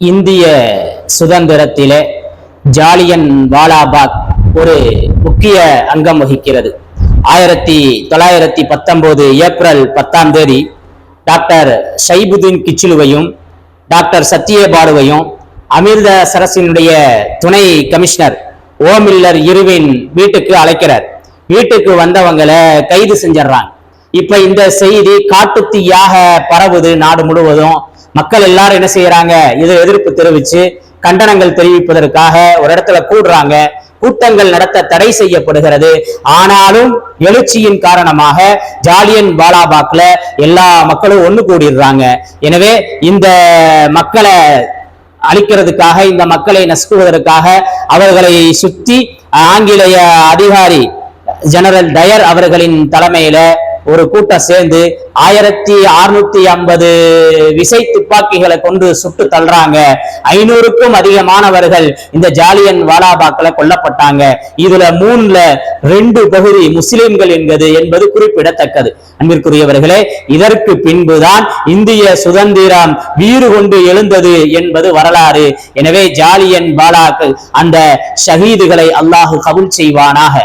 இந்திய சுதந்திரத்திலே ஜாலியன் வாலாபாக் ஒரு முக்கிய அங்கம் வகிக்கிறது. ஆயிரத்தி தொள்ளாயிரத்தி பத்தொன்பது ஏப்ரல் பத்தாம் தேதி டாக்டர் ஷைபுதீன் கிச்சிலுவையும் டாக்டர் சத்யபாலுவையும் அமிர்தசரசினுடைய துணை கமிஷனர் ஓமில்லர் இருவின் வீட்டுக்கு அழைக்கிறார். வீட்டுக்கு வந்தவங்களை கைது செஞ்சிடறாங்க. இப்ப இந்த செய்தி காட்டுத்தீயாக பரவுது நாடு முழுவதும். மக்கள் எல்லாரும் என்ன செய்யறாங்க? இதை எதிர்ப்பு தெரிவிச்சு கண்டனங்கள் தெரிவிப்பதற்காக ஒரு இடத்துல கூடுறாங்க. கூட்டங்கள் நடத்த தடை செய்யப்படுகிறது. ஆனாலும் எழுச்சியின் காரணமாக ஜாலியன் பாலாபாக்ல எல்லா மக்களும் ஒண்ணு கூடிடுறாங்க. எனவே இந்த மக்களை அழிக்கிறதுக்காக இந்த மக்களை நசுக்குவதற்காக அவர்களை சுத்தி ஆங்கிலேய அதிகாரி ஜெனரல் டயர் அவர்களின் தலைமையில ஒரு கூட்டம் சேர்ந்து ஆயிரத்தி அறுநூத்தி ஐம்பது விசை துப்பாக்கிகளை கொண்டு சுட்டு தள்ளுறாங்க. ஐநூறுக்கும் அதிகமானவர்கள் இந்த ஜாலியன் வாலாபாக்ல கொல்லப்பட்டாங்க. இதுல மூணுல ரெண்டு பகுதி முஸ்லிம்கள் என்பது என்பது குறிப்பிடத்தக்கது. அன்பிற்குரியவர்களே இதற்கு பின்புதான் இந்திய சுதந்திரம் வீறு கொண்டு எழுந்தது என்பது வரலாறு. எனவே ஜாலியன் வாலாக்கள் அந்த ஷஹீதுகளை அல்லாஹு கபுல் செய்வானாக.